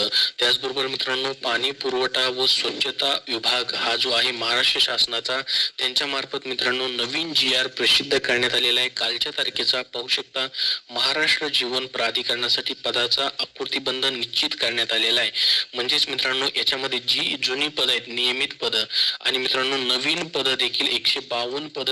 त्याचबरोबर मित्रांनो पाणी पुरवठा व स्वच्छता विभाग हा जो आहे महाराष्ट्र शासनाचा त्यांच्या मार्फत मित्रांनो नवीन जी आर प्रसिद्ध करण्यात आलेला आहे. कालच्या तारखेचा पाहू शकता महाराष्ट्र जीवन प्राधिकरणासाठी पदाचा आकृतीबंध निश्चित करण्यात आलेला आहे. म्हणजेच मित्रांनो याच्यामध्ये जी जुनी पद आहेत नियमित पद आणि मित्रांनो नवीन पद देखील एकशे बावन्न पद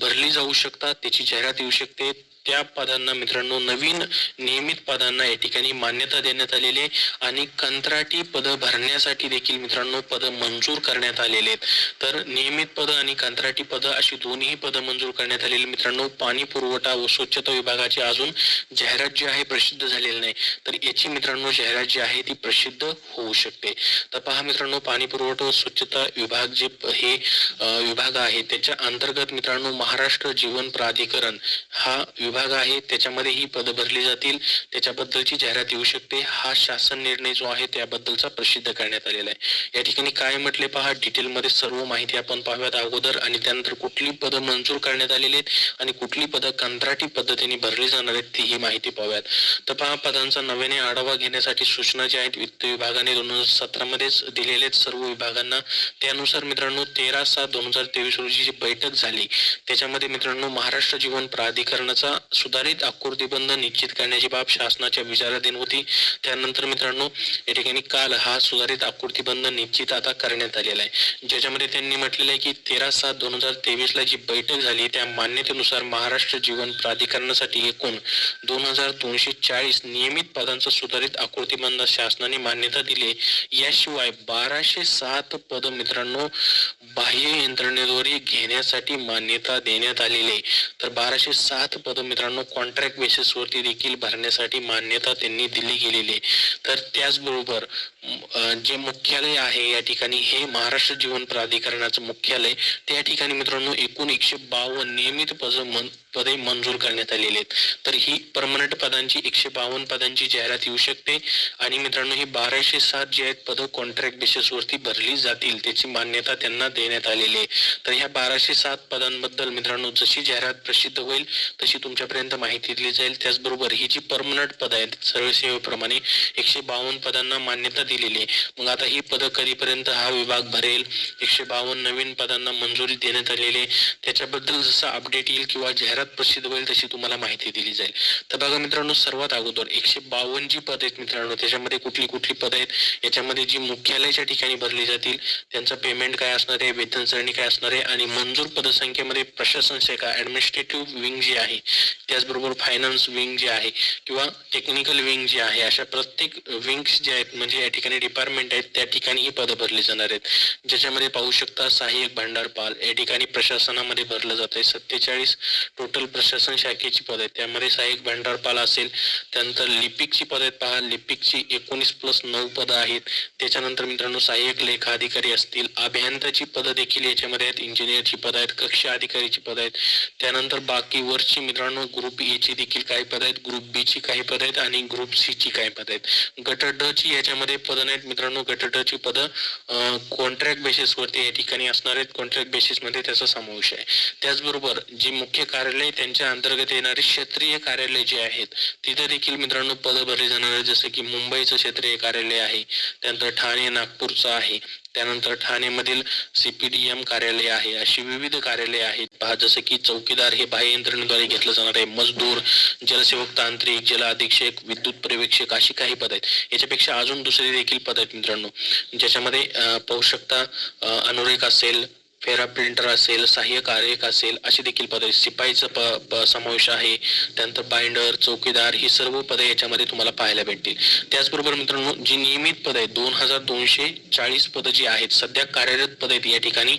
भरली जाऊ शकतात त्याची जाहिरात येऊ शकते. त्या पदांना मित्रांनो नवीन नियमित पदांना या ठिकाणी मान्यता देण्यात आलेली आहे. आणि कंत्राटी पद भरण्यासाठी देखील मित्रांनो पद मंजूर करण्यात आलेले आहेत. तर नियमित पद आणि कंत्राटी पद अशी दोन्ही पद मंजूर करण्यात आलेली मित्रांनो पाणी पुरवठा व स्वच्छता विभागाची अजून जाहिरात जी आहे प्रसिद्ध झालेली नाही. तर याची मित्रांनो जाहिरात जी आहे ती प्रसिद्ध होऊ शकते. तर पहा मित्रांनो पाणी पुरवठा व स्वच्छता विभाग जे हे विभाग आहे त्याच्या अंतर्गत मित्रांनो महाराष्ट्र जीवन प्राधिकरण हा विभाग आहे त्याच्यामध्ये ही पद भरली जातील. त्याच्याबद्दलची जाहिरात येऊ शकते. हा शासन निर्णय जो आहे त्याबद्दलचा प्रसिद्ध करण्यात आलेला आहे. या ठिकाणी काय म्हटले पहा डिटेलमध्ये सर्व माहिती आपण पाहूयात अगोदर. आणि त्यानंतर कुठली पदं मंजूर करण्यात आलेली आहेत आणि कुठली पदं कंत्राटी पद्धतीने भरली जाणार आहेत ती ही माहिती पाहूयात. तर पहा पदांचा नव्याने आढावा घेण्यासाठी सूचना ज्या आहेत वित्त विभागाने दोन हजार सतरामध्येच दिलेले आहेत. सर्व विभागांना त्यानुसार मित्रांनो तेरा सात दोन हजार तेवीस रोजी जी बैठक झाली त्याच्यामध्ये मित्रांनो महाराष्ट्र जीवन प्राधिकरणाचा सुधारित आकृतीबंध निश्चित करण्याची बाब शासनाच्या विचाराधीन होती. त्यानंतर मित्रांनो या ठिकाणी काल हा सुधारित आकृतीबंध निश्चित आता करण्यात आलेला आहे. ज्याच्यामध्ये त्यांनी म्हटलेलं आहे की तेरा सात दोन हजार तेवीस ला जी बैठक झाली त्या मान्यतेनुसार महाराष्ट्र जीवन प्राधिकरणासाठी एकूण दोन हजार दोनशे चाळीस नियमित पदांचा सुधारित आकृतीबंध शासनाने मान्यता दिली. याशिवाय बाराशे सात पद मित्रांनो बाह्य यंत्रणेद्वारे घेण्यासाठी मान्यता देण्यात आलेली आहे. तर बाराशे सात पद मित्रांनो कॉन्ट्रॅक्ट बेसिसवरती देखील भरण्यासाठी मान्यता त्यांनी दिली गेलेली आहे. तर त्याचबरोबर जे मुख्यालय आहे या ठिकाणी हे महाराष्ट्र जीवन प्राधिकरणाचं मुख्यालय. त्या ठिकाणी मित्रांनो एकूण एकशे बावन्न नियमित पद मन पदे मंजूर करण्यात आलेली आहेत. तर ही परमनंट पदांची एकशे बावन्न पदांची जाहिरात येऊ शकते. आणि मित्रांनो ही बाराशे सात जे आहेत पदं कॉन्ट्रॅक्ट बेसिस वरती भरली जातील. त्याची मान्यता त्यांना देण्यात आलेली आहे. तर ह्या बाराशे सात पदांबद्दल मित्रांनो जशी जाहिरात प्रसिद्ध होईल तशी तुमच्यापर्यंत माहिती दिली जाईल. त्याचबरोबर ही जी परमनंट पद आहेत सर्वसेवेप्रमाणे एकशे बावन्न पदांना मान्यता दिलेली आहे. मग आता ही पदं कधीपर्यंत हा विभाग भरेल? एकशे बावन्न नवीन पदांना मंजुरी देण्यात आलेली आहे. त्याच्याबद्दल जसं अपडेट येईल किंवा जाहिरात प्रसिद्ध होईल तशी तुम्हाला माहिती दिली जाईल. तर बघा मित्रांनो सर्वात अगोदर एकशे बावन्न जी पद आहेत मित्रांनो. त्याच्यामध्ये कुठली कुठली पद आहेत? याच्यामध्ये जी मुख्यालयाच्या ठिकाणी भरली जातील त्यांचं पेमेंट काय असणार आहे? वेतन सरणी काय असणार आहे? आणि मंजूर पदसंख्येमध्ये प्रशासन शाखा ऍडमिनिस्ट्रेटिव्ह विंग जी आहे त्याचबरोबर फायनान्स विंग जी आहे किंवा टेक्निकल विंग जी आहे अशा प्रत्येक विंग्स जे आहेत म्हणजे या ठिकाणी डिपार्टमेंट आहेत त्या ठिकाणी ही पदं भरली जाणार आहेत. ज्याच्यामध्ये पाहू शकता सहाय्यक भांडारपाल या ठिकाणी प्रशासनामध्ये भरलं जात आहे सत्तेचाळीस टोटल प्रशासन शाखेची पद आहेत. त्यामध्ये सहाय्यक भांडारपाल असेल त्यानंतर लिपिकची पद आहेत पहा. लिपिकची एकोणीस प्लस नऊ पदं आहेत. त्याच्यानंतर मित्रांनो सहाय्यक लेखा अधिकारी असतील. अभियंताची पदं देखील याच्यामध्ये आहेत. इंजिनियरची पदं आहेत. कक्ष अधिकारीची पदं आहेत. त्यानंतर बाकी वरची मित्रांनो ग्रुप ए e ची देखील काही पद आहेत. ग्रुप बी ची काही पद आहेत आणि ग्रुप सी ची काही पद आहेत. गट ड ची याच्यामध्ये पदं नाहीत मित्रांनो. गट ड ची पदं कॉन्ट्रॅक्ट बेसिस वरती या ठिकाणी असणार आहेत. कॉन्ट्रॅक्ट बेसिसमध्ये त्याचा समावेश आहे. त्याचबरोबर जी मुख्य कार्यालय त्यांच्या अंतर्गत येणारे क्षेत्रीय कार्यालय जे आहेत तिथे देखील मित्रांनो पद भरली जाणार जसं की मुंबईचं क्षेत्रीय कार्यालय आहे त्यानंतर ठाणे नागपूरचं आहे त्यानंतर ठाणेमधील सीपीडीएम कार्यालय आहे. अशी विविध कार्यालय आहेत. पहा जसं की चौकीदार हे बाह्य यंत्रणेद्वारे घेतलं जाणार आहे. मजदूर जलसेवक तांत्रिक जल अधीक्षक विद्युत पर्यवेक्षक अशी काही पद आहेत. याच्यापेक्षा अजून दुसरी देखील पद आहेत मित्रांनो ज्याच्यामध्ये पोषकता पाहू शकता अनुरेख असेल फेरा प्रिंटर असेल सहाय्य कार्यक असेल अशी देखील पदे शिपाईचं प प- समावेश आहे. त्यानंतर बाइंडर चौकीदार ही सर्व पदे याच्यामध्ये तुम्हाला पाहायला भेटतील. त्याचबरोबर मित्रांनो जी नियमित पद आहेत दोन हजार दोनशे चाळीस पदं जी आहेत सध्या कार्यरत पद आहेत या ठिकाणी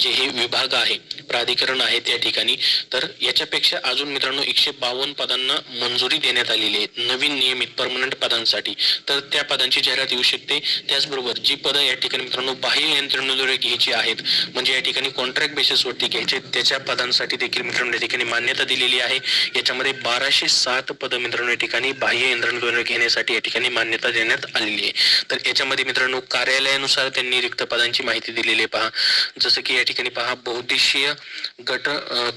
जे हे विभाग आहे प्राधिकरण आहे त्या ठिकाणी. तर याच्यापेक्षा अजून मित्रांनो एकशे बावन्न पदांना मंजुरी देण्यात आलेली आहे नवीन नियमित परमनंट पदांसाठी. तर त्या पदांची जाहिरात येऊ शकते. त्याचबरोबर जी पदं या ठिकाणी मित्रांनो बाह्य यंत्रणेद्वारे घ्यायची आहेत म्हणजे या ठिकाणी कॉन्ट्रॅक्ट बेसिसवरती घ्यायचे. त्याच्या पदांसाठी देखील मित्रांनो या ठिकाणी मान्यता दिलेली आहे. याच्यामध्ये बाराशे सात पद मित्रांनो या ठिकाणी बाह्य यंत्रणेद्वारे घेण्यासाठी या ठिकाणी मान्यता देण्यात आलेली आहे. तर याच्यामध्ये मित्रांनो कार्यालयानुसार त्यांनी रिक्त पदांची माहिती दिलेली आहे. पहा जसं की या ठिकाणी पहा बहुद्देशीय गट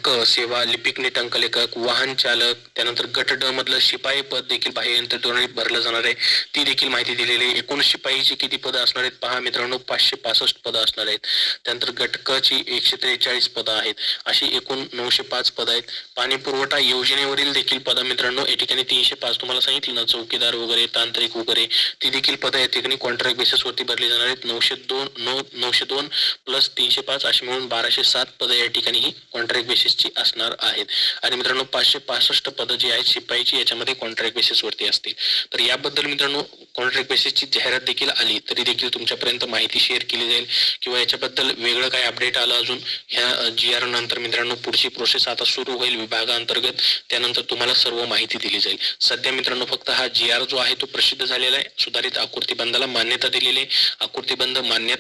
क सेवा लिपिक नेटांक लेखक वाहन चालक त्यानंतर गट ड मधलं शिपाई पद देखील बाह्य यंत्रणेद्वारे भरलं जाणार आहे. ती देखील माहिती दिलेली आहे. एकूण शिपाईची किती पदं असणार आहेत? पहा मित्रांनो पाचशे पासष्ट पदं असणार आहेत. त्यानंतर गट क एकशे त्रेचाळीस पदं आहेत. अशी एकूण नऊशे पाच पदं आहेत. पाणी पुरवठा योजनेवरील देखील पदं मित्रांनो या ठिकाणी तीनशे पाच तुम्हाला सांगितलं. ना चौकीदार वगैरे तांत्रिक वगैरे ती देखील पदं या ठिकाणी कॉन्ट्रॅक्ट बेसिसवरती भरली जाणार आहेत. नऊशे दोन नऊ नऊशे दोन प्लस तीनशे पाच अशी मिळून बाराशे सात पदं या ठिकाणी ही कॉन्ट्रॅक्ट बेसिसची असणार आहेत. आणि मित्रांनो पाचशे पासष्ट पदं जी आहेत शिपाईची याच्यामध्ये कॉन्ट्रॅक्ट बेसिसवरती असतील. तर याबद्दल मित्रांनो कॉन्ट्रॅक्ट बेसिसची जाहिरात देखील आली तरी देखील तुमच्यापर्यंत माहिती शेअर केली जाईल किंवा याच्याबद्दल वेगळं काय अपडेट आलं अजून ह्या जी आर नंतर मित्रांनो पुढची प्रोसेस आता सुरू होईल विभागाअंतर्गत त्यानंतर तुम्हाला सर्व माहिती दिली जाईल. सध्या मित्रांनो फक्त हा जी आर जो आहे तो प्रसिद्ध झालेला आहे सुधारित आकृतीबंधाला मान्यता दिलेली आहे. आकृती बंद मान्यता